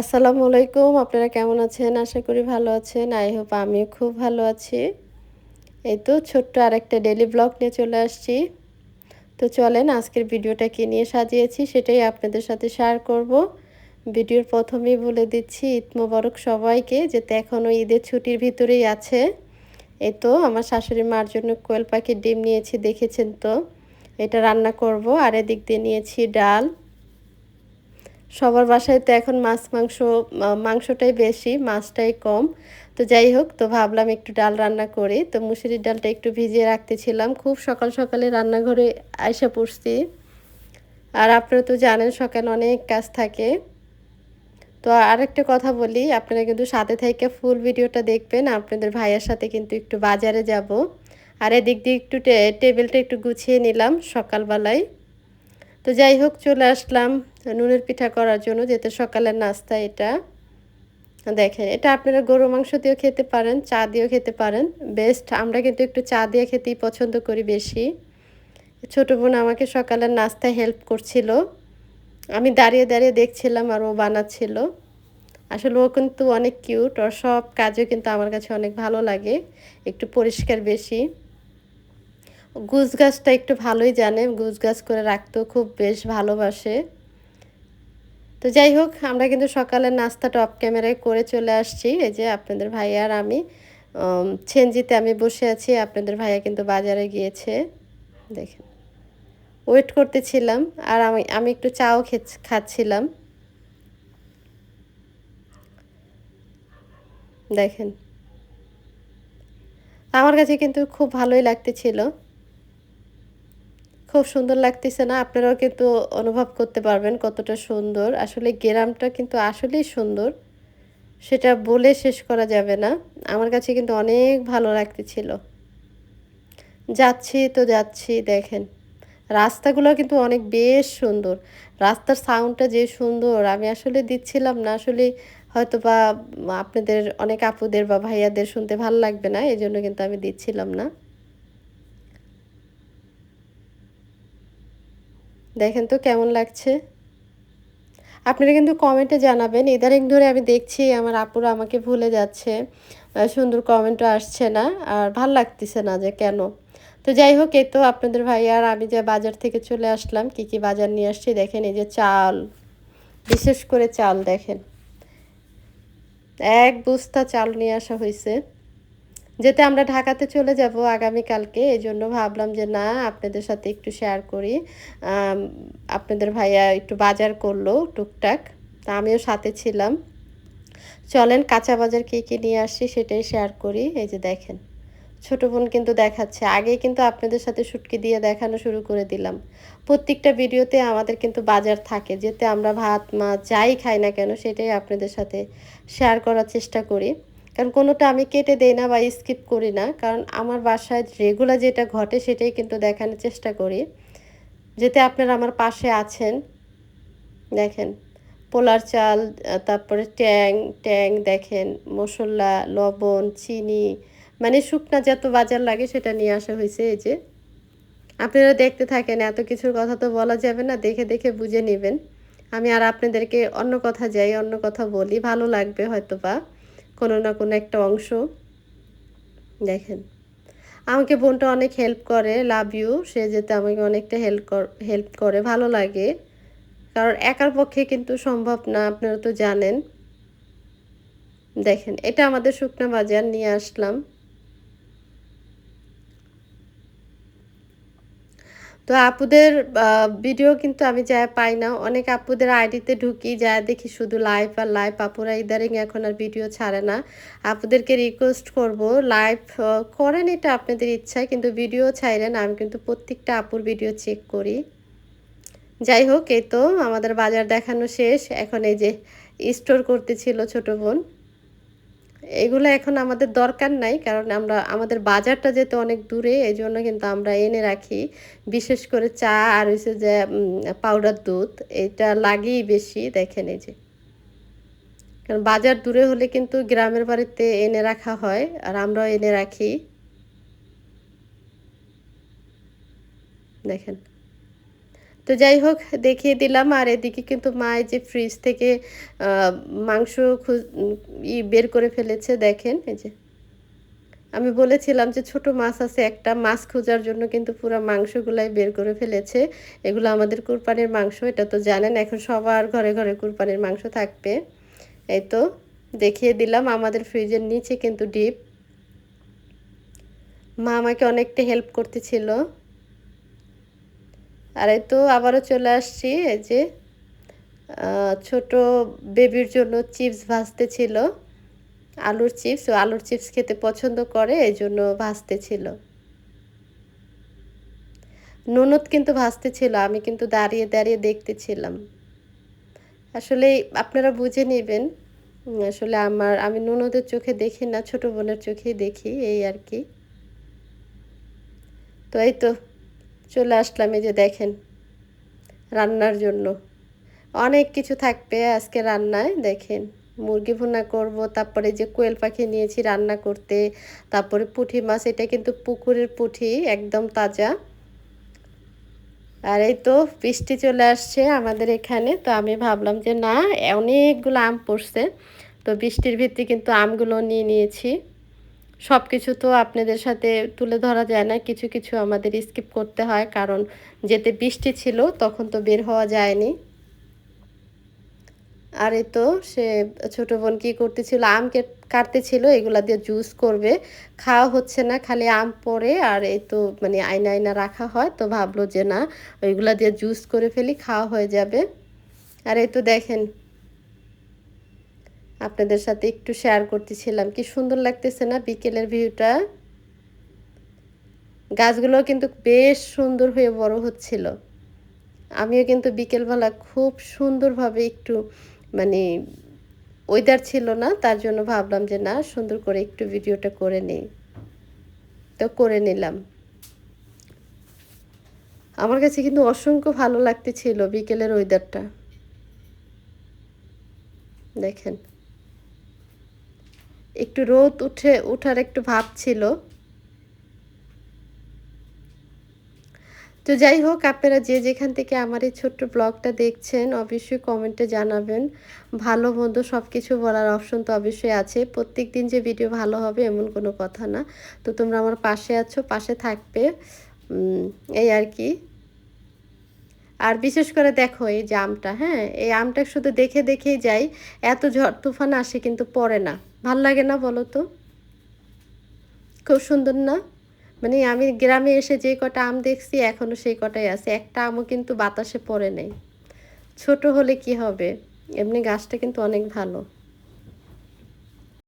আসসালামু আলাইকুম, আপনারা কেমন আছেন? আশা করি ভালো আছেন। আই হোপ আমিও খুব ভালো আছি। এই তো ছোট্ট আরেকটা ডেলি ব্লগ নিয়ে চলে আসছি। তো চলেন, আজকের ভিডিওটা কি নিয়ে সাজিয়েছি সেটাই আপনাদের সাথে শেয়ার করব। ভিডিওর প্রথমেই বলে দিচ্ছি, ঈদ মোবারক সবাইকে যেতে এখনও ঈদের ছুটির ভিতরেই আছে। এই তো আমার শাশুড়ি মার জন্য কোয়েল পাখির ডিম নিয়েছি, দেখেছেন তো? এটা রান্না করব। আর এদিক দিয়ে নিয়েছি ডাল। সবার বাসায় তো এখন মাছ, মাংস মাংসটাই বেশি, মাছটাই কম। তো যাই হোক, তো ভাবলাম একটু ডাল রান্না করি। তো মুসুরির ডালটা একটু ভিজিয়ে রাখতেছিলাম। খুব সকাল সকালে রান্নাঘরে আয়সা পড়ছি। আর আপনারা তো জানেন, সকালে অনেক কাজ থাকে। তো আরেকটা কথা বলি, আপনারা কিন্তু সাথে থেকে ফুল ভিডিওটা দেখবেন। আপনাদের ভাইয়ের সাথে কিন্তু একটু বাজারে যাব। আর এদিক দিয়ে একটু টেবিলটা একটু গুছিয়ে নিলাম সকালবেলায়। তো যাই হোক, চলে আসলাম। নুনের পিঠা করার জন্য যেতে সকালের নাস্তা এটা। দেখেন, এটা আপনারা গরু মাংস দিয়েও খেতে পারেন, চা দিয়েও খেতে পারেন। বেস্ট আমরা কিন্তু একটু চা দিয়ে খেতেই পছন্দ করি বেশি। ছোটো বোন আমাকে সকালের নাস্তায় হেল্প করছিল। আমি দাঁড়িয়ে দাঁড়িয়ে দেখছিলাম আর ও বানাচ্ছিল। আসলে ও কিন্তু অনেক কিউট ওর সব কাজও কিন্তু আমার কাছে অনেক ভালো লাগে, একটু পরিষ্কার বেশি। গুছ গাছটা একটু ভালোই জানে, গুছ গাছ করে রাখতেও খুব বেশ ভালোবাসে। তো যাই হোক, আমরা কিন্তু সকালের নাস্তাটা অফ ক্যামেরায় করে চলে আসছি। এই যে আপনাদের ভাইয়া আর আমি। ছেনজিতে আমি বসে আছি, আপনাদের ভাইয়া কিন্তু বাজারে গিয়েছে। দেখেন, ওয়েট করতেছিলাম, আর আমি আমি একটু চাও খাচ্ছিলাম। দেখেন, আমার কাছে কিন্তু খুব ভালোই লাগতেছিল। খুব সুন্দর লাগতেছে না, আপনারাও কিন্তু অনুভব করতে পারবেন কতটা সুন্দর। আসলে গ্রামটা কিন্তু আসলেই সুন্দর, সেটা বলে শেষ করা যাবে না। আমার কাছে কিন্তু অনেক ভালো লাগতেছিল। যাচ্ছি তো যাচ্ছি, দেখেন। রাস্তাগুলো কিন্তু অনেক বেশ সুন্দর। রাস্তার সাউন্ডটা যে সুন্দর, আমি আসলে দিচ্ছিলাম না। আসলে হয়তো বা আপনাদের, অনেক আপুদের বা ভাইয়াদের শুনতে ভালো লাগবে না এই জন্য কিন্তু আমি দিচ্ছিলাম না। দেখেন তো কেমন লাগছে। আপনারা কিন্তু কমেন্টে জানাবেন ইদারিং ধরে আমি দেখছি আমার আপুরা আমাকে ভুলে যাচ্ছে সুন্দর কমেন্টও আসছে না, আর ভালো লাগতেছে না যে কেন। তো যাই হোক, এই তো আপনাদের ভাই, আর আমি যে বাজার থেকে চলে আসলাম, কি কি বাজার নিয়ে আসছি, দেখেন এই যে চাল, বিশেষ করে চাল দেখেন। এক বস্তা চাল নিয়ে আসা হয়েছে যেতে আমরা ঢাকাতে চলে যাব আগামীকালকে। এই জন্য ভাবলাম যে, না, আপনাদের সাথে একটু শেয়ার করি। আপনাদের ভাইয়া একটু বাজার করল টুকটাক। তা আমিও সাথে ছিলাম। চলেন, কাঁচা বাজার কী কী নিয়ে আসছি সেটাই শেয়ার করি। এই যে দেখেন, ছোটো বোন কিন্তু দেখাচ্ছে। আগে কিন্তু আপনাদের সাথে শুটকি দিয়ে দেখানো শুরু করে দিলাম। প্রত্যেকটা ভিডিওতে আমাদের কিন্তু বাজার থাকে। যেতে আমরা ভাত, মাছ যাই খাই না কেন, সেটাই আপনাদের সাথে শেয়ার করার চেষ্টা করি। কারণ কোনোটা আমি কেটে দেই না বা স্কিপ করি না। কারণ আমার বাসায় রেগুলার যেটা ঘটে সেটাই কিন্তু দেখানোর চেষ্টা করি। যেতে আপনারা আমার পাশে আছেন, দেখেন, পোলার চাল তারপরে ট্যাং ট্যাং দেখেন, মশলা, লবণ, চিনি মানে শুকনা যত বাজার লাগে সেটা নিয়ে আসা হয়েছে এই যে। আপনারা দেখতে থাকেন, এত কিছুর কথা তো বলা যাবে না, দেখে দেখে বুঝে নেবেন। আমি আর আপনাদেরকে অন্য কথা যাই, অন্য কথা বলি, ভালো লাগবে হয়তো বা কোনো না কোনো একটা অংশ। দেখেন, আমাকে বোনটা অনেক হেল্প করে লাভ ইউ সে যেতে আমাকে অনেকটা হেল্প হেল্প করে, ভালো লাগে। কারণ একার পক্ষে কিন্তু সম্ভব না, আপনারা তো জানেন। দেখেন, এটা আমাদের শুকনা বাজার, নিয়ে আসলাম। তো আপুদের ভিডিও কিন্তু আমি যা পাই না। অনেক আপুদের আইডিতে ঢুকি যা দেখি শুধু লাইভ আর লাইভ আপুরা ইদারিং এখন আর ভিডিও ছাড়ে না। আপুদেরকে রিকোয়েস্ট করব লাইভ করেন এটা আপনাদের ইচ্ছায়, কিন্তু ভিডিও ছাইলেন আমি কিন্তু প্রত্যেকটা আপুর ভিডিও চেক করি। যাই হোক, এই তো, আমাদের বাজার দেখানো শেষ। এখন এই যে স্টোর করতেছিল ছোট বোন। এগুলো এখন আমাদের দরকার নাই, কারণ আমরা, আমাদের বাজারটা যেতে অনেক দূরে এই জন্য কিন্তু আমরা এনে রাখি। বিশেষ করে চা আর হচ্ছে যে পাউডার দুধ, এটা লাগেই বেশি, দেখেন এই যে। কারণ বাজার দূরে হলে কিন্তু গ্রামের বাড়িতে এনে রাখা হয়, আর আমরাও এনে রাখি। দেখেন। তো যাই হোক, দেখিয়ে দিলাম। আর এদিকে কিন্তু মা এই যে ফ্রিজ থেকে মাংস ই বের করে ফেলেছে, দেখেন, এই যে। আমি বলেছিলাম যে ছোট মাছ আছে একটা, মাছ খোঁজার জন্য কিন্তু পুরো মাংসগুলাই বের করে ফেলেছে। এগুলো আমাদের কুরবানির মাংস, এটা তো জানেন, এখন সবার ঘরে ঘরে কুরবানির মাংস থাকবে। এই তো, দেখিয়ে দিলাম, আমাদের ফ্রিজের নিচে কিন্তু ডিপ। মা আমাকে অনেকটা হেল্প করতেছিল। আর এই তো আবারও চলে আসছি, এই যে ছোট বেবির জন্য চিপস ভাজতে ছিল আলুর চিপস ও আলুর চিপস খেতে পছন্দ করে, এই জন্য ভাজতে ছিল ননদ কিন্তু ভাজতে ছিল আমি কিন্তু দাঁড়িয়ে দাঁড়িয়ে দেখতেছিলাম। আসলে আপনারা বুঝে নেবেন আসলে আমার, আমি ননদের চোখে দেখি না, ছোট বোনের চোখেই দেখি, এই আর কি। তো এই তো চলে আসলাম এই যে দেখেন, রান্নার জন্য। অনেক কিছু থাকবে আজকে রান্নায়, দেখেন। মুরগি ভুনা করব, তারপরে যে কোয়েল পাখি নিয়েছি রান্না করতে, তারপরে পুঁটি মাছ, এটা কিন্তু পুকুরের পুঁটি, একদম তাজা। আর এই তো বৃষ্টি চলে আসছে আমাদের এখানে, তো আমি ভাবলাম যে না, অনেকগুলো আম পড়ছে, তো বৃষ্টির ভিত্তি কিন্তু আমগুলো নিয়ে নিয়েছি। সব কিছু তো আপনাদের সাথে তুলে ধরা যায় না। কিছু কিছু আমাদের স্কিপ করতে হয়, কারণ যেতে বৃষ্টি ছিল, তখন তো বের হওয়া যায়নি। আর এই তো, সে ছোট বোন কী করতেছিল? আম কাটতেছিল, এগুলা দিয়ে জুস করবে। খাওয়া হচ্ছে না, খালি আম পরে আর এই তো মানে আয়না আয়না রাখা হয়, তো ভাবলো যে না, ওইগুলা দিয়ে জুস করে ফেলি, খাওয়া হয়ে যাবে। আর এই তো দেখেন আপনাদের সাথে একটু শেয়ার করতেছিলাম। কি সুন্দর লাগতেছে না বিকেলের ভিউটা গাছগুলো কিন্তু বেশ সুন্দর হয়ে বড় হচ্ছিল। আমিও কিন্তু বিকেলবেলা খুব সুন্দরভাবে একটু মানে ওয়েদার ছিল না, তার জন্য ভাবলাম যে না, সুন্দর করে একটু ভিডিওটা করে নেই। তো করে নিলাম। আমার কাছে কিন্তু অসংখ্য ভালো লাগতেছিল বিকেলের ওয়েদারটা দেখেন। একটু রোদ উঠে, উঠার একটু ভাব ছিল। তো যাই হোক, আপনারা যে যেখান থেকে আমার এই ছোট্ট ব্লগটা দেখছেন, অবশ্যই কমেন্টে জানাবেন। ভালো, মন্দ সব কিছু বলার অপশন তো অবশ্যই আছে। প্রত্যেক দিন যে ভিডিও ভালো হবে এমন কোনো কথা না। তো তোমরা আমার পাশে আছো, পাশে থাকবে। এই আর কি। আর বিশেষ করে দেখো এই যে আমটা হ্যাঁ? এই আমটা শুধু দেখে দেখেই যাই। এত ঝড়, তুফান আসে কিন্তু পড়ে না। ভালো লাগে না বলো তো? খুব সুন্দর না? মানে আমি গ্রামে এসে যে কটা আম দেখছি এখনও সেই কটাই আছে। একটা আমও কিন্তু বাতাসে পড়ে নেই। ছোট হলে কি হবে? এমনি গাছটা কিন্তু অনেক ভালো।